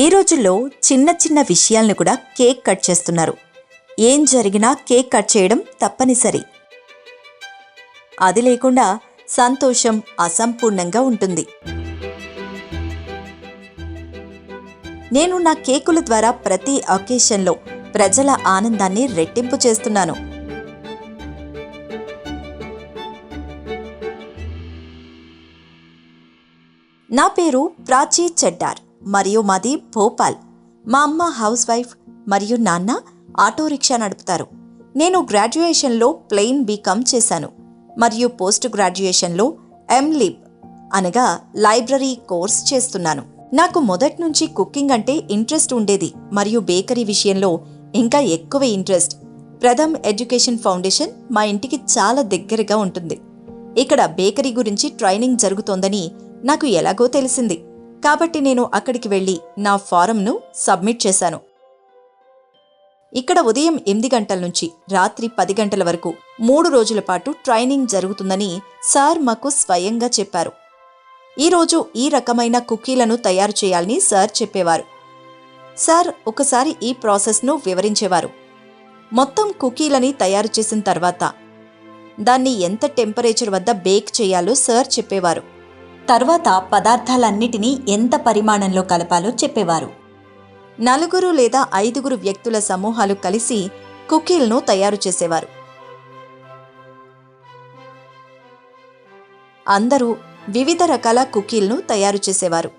ఈ రోజుల్లో చిన్న చిన్న విషయాలను కూడా కేక్ కట్ చేస్తున్నారు. ఏం జరిగినా కేక్ కట్ చేయడం తప్పనిసరి. అది లేకుండా సంతోషం అసంపూర్ణంగా ఉంటుంది. నేను నా కేకుల ద్వారా ప్రతి అకేషన్లో ప్రజల ఆనందాన్ని రెట్టింపు చేస్తున్నాను. నా పేరు ప్రాచీ చెడ్డార్. మరియు మాది భోపాల్. మా అమ్మ హౌస్ వైఫ్ మరియు నాన్న ఆటో రిక్షా నడుపుతారు. నేను గ్రాడ్యుయేషన్లో ప్లెయిన్ బీకామ్ చేశాను. మరియు పోస్ట్ గ్రాడ్యుయేషన్లో ఎంలిబ్ అనగా లైబ్రరీ కోర్స్ చేస్తున్నాను. నాకు మొదటి నుంచి కుకింగ్ అంటే ఇంట్రెస్ట్ ఉండేది. మరియు బేకరీ విషయంలో ఇంకా ఎక్కువ ఇంట్రెస్ట్. ప్రథమ్ ఎడ్యుకేషన్ ఫౌండేషన్ మా ఇంటికి చాలా దగ్గరగా ఉంటుంది. ఇక్కడ బేకరీ గురించి ట్రైనింగ్ జరుగుతోందని నాకు ఎలాగో తెలిసింది. కాబట్టి నేను అక్కడికి వెళ్ళి నా ఫారంను సబ్మిట్ చేశాను. ఇక్కడ ఉదయం ఎనిమిది గంటల నుంచి రాత్రి పది గంటల వరకు మూడు రోజుల పాటు ట్రైనింగ్ జరుగుతుందని సార్ మాకు స్వయంగా చెప్పారు. ఈరోజు ఈ రకమైన కుకీలను తయారు చేయాలని సార్ చెప్పేవారు. సార్ ఒకసారి ఈ ప్రాసెస్ను వివరించేవారు. మొత్తం కుకీలని తయారు చేసిన తర్వాత దాన్ని ఎంత టెంపరేచర్ వద్ద బేక్ చేయాలో సార్ చెప్పేవారు. తర్వాత పదార్థాలన్నిటినీ ఎంత పరిమాణంలో కలపాలో చెప్పేవారు. నలుగురు లేదా ఐదుగురు వ్యక్తుల సమూహాలు కలిసి కుకీలను తయారు చేసేవారు. అందరూ వివిధ రకాల కుకీలను తయారు చేసేవారు.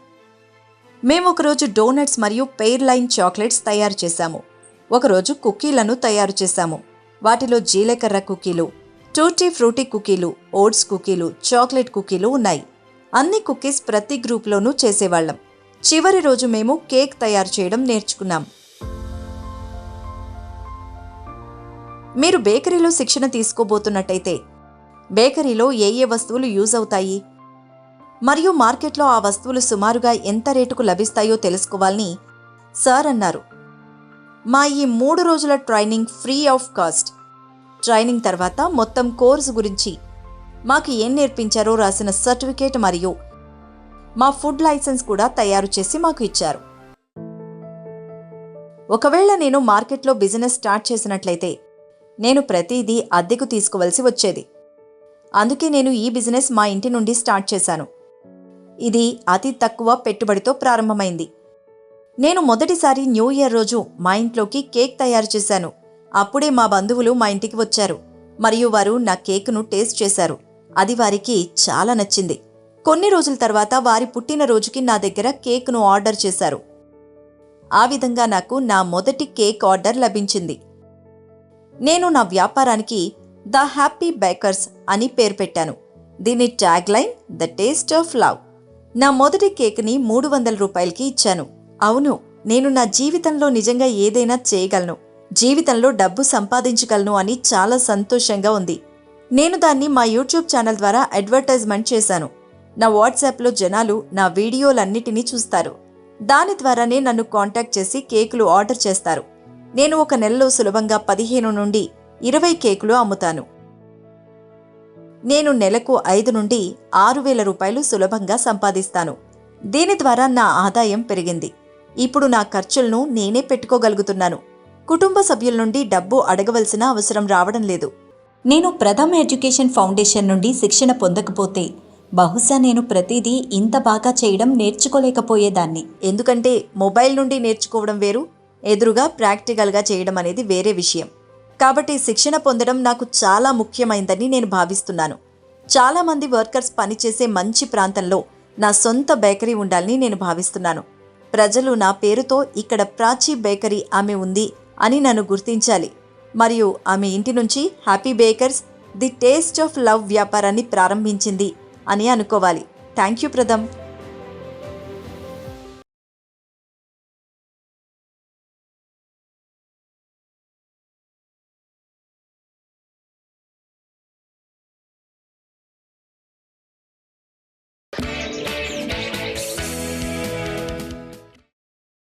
మేము ఒకరోజు డోనట్స్ మరియు పెయిర్ లైన్ చాక్లెట్స్ తయారు చేశాము. ఒకరోజు కుకీలను తయారు చేశాము. వాటిలో జీలకర్ర cookies tutti frutti cookies oats cookies chocolate cookies ఉన్నాయి. అన్ని కుకీస్ ప్రతి గ్రూప్లోనూ చేసేవాళ్ళం. చివరి రోజు మేము కేక్ తయారు చేయడం నేర్చుకున్నాం. మీరు బేకరీలో శిక్షణ తీసుకోబోతున్నట్టయితే బేకరీలో ఏ ఏ వస్తువులు యూజ్ అవుతాయి? మరియు మార్కెట్లో ఆ వస్తువులు సుమారుగా ఎంత రేటుకు లభిస్తాయో తెలుసుకోవాలని సార్ అన్నారు. మా ఈ మూడు రోజుల training free of cost. Training తర్వాత మొత్తం కోర్సు గురించి మాకు ఏం నేర్పించారో రాసిన సర్టిఫికేట్ మరియు మా ఫుడ్ లైసెన్స్ కూడా తయారు చేసి మాకు ఇచ్చారు. ఒకవేళ నేను మార్కెట్లో బిజినెస్ స్టార్ట్ చేసినట్లయితే నేను ప్రతిదీ అద్దెకు తీసుకోవలసి వచ్చేది. అందుకే నేను ఈ బిజినెస్ మా ఇంటి నుండి స్టార్ట్ చేశాను. ఇది అతి తక్కువ పెట్టుబడితో ప్రారంభమైంది. నేను మొదటిసారి న్యూ ఇయర్ రోజు మా ఇంట్లోకి కేక్ తయారు చేశాను. అప్పుడే మా బంధువులు మా ఇంటికి వచ్చారు. మరియు వారు నా కేక్ను టేస్ట్ చేశారు. అది వారికి చాలా నచ్చింది. కొన్ని రోజుల తర్వాత వారి పుట్టినరోజుకి నా దగ్గర కేక్ను ఆర్డర్ చేశారు. ఆ విధంగా నాకు నా మొదటి కేక్ ఆర్డర్ లభించింది. నేను నా వ్యాపారానికి ద హ్యాపీ బేకర్స్ అని పేరు పెట్టాను. దీని tag line the taste of love. నా మొదటి కేక్ని మూడు వందల రూపాయలకి ఇచ్చాను. అవును నేను నా జీవితంలో నిజంగా ఏదైనా చేయగలను. జీవితంలో డబ్బు సంపాదించగలను అని చాలా సంతోషంగా ఉంది. నేను దాన్ని మా యూట్యూబ్ ఛానల్ ద్వారా అడ్వర్టైజ్మెంట్ చేశాను. నా వాట్సాప్లో జనాలు నా వీడియోలన్నిటినీ చూస్తారు. దాని ద్వారానే నన్ను కాంటాక్ట్ చేసి కేకులు ఆర్డర్ చేస్తారు. నేను ఒక నెలలో సులభంగా పదిహేను నుండి ఇరవై కేకులు అమ్ముతాను. నేను నెలకు ఐదు నుండి ఆరు వేల రూపాయలు సులభంగా సంపాదిస్తాను. దీని ద్వారా నా ఆదాయం పెరిగింది. ఇప్పుడు నా ఖర్చులను నేనే పెట్టుకోగలుగుతున్నాను. కుటుంబ సభ్యుల నుండి డబ్బు అడగవలసిన అవసరం రావడం లేదు. నేను ప్రథమ్ ఎడ్యుకేషన్ ఫౌండేషన్ నుండి శిక్షణ పొందకపోతే బహుశా నేను ప్రతిదీ ఇంత బాగా చేయడం నేర్చుకోలేకపోయేదాన్ని. ఎందుకంటే మొబైల్ నుండి నేర్చుకోవడం వేరు ఎదురుగా ప్రాక్టికల్గా చేయడం అనేది వేరే విషయం. కాబట్టి శిక్షణ పొందడం నాకు చాలా ముఖ్యమైందని నేను భావిస్తున్నాను. చాలామంది వర్కర్స్ పనిచేసే మంచి ప్రాంతంలో నా సొంత బేకరీ ఉండాలని నేను భావిస్తున్నాను. ప్రజలు నా పేరుతో ఇక్కడ ప్రాచీ బేకరీ ఆమె ఉంది అని నన్ను గుర్తించాలి. మరియు ఆమె ఇంటి నుంచి happy bakers the taste of love వ్యాపారాన్ని ప్రారంభించింది అని అనుకోవాలి. Thank you Pratham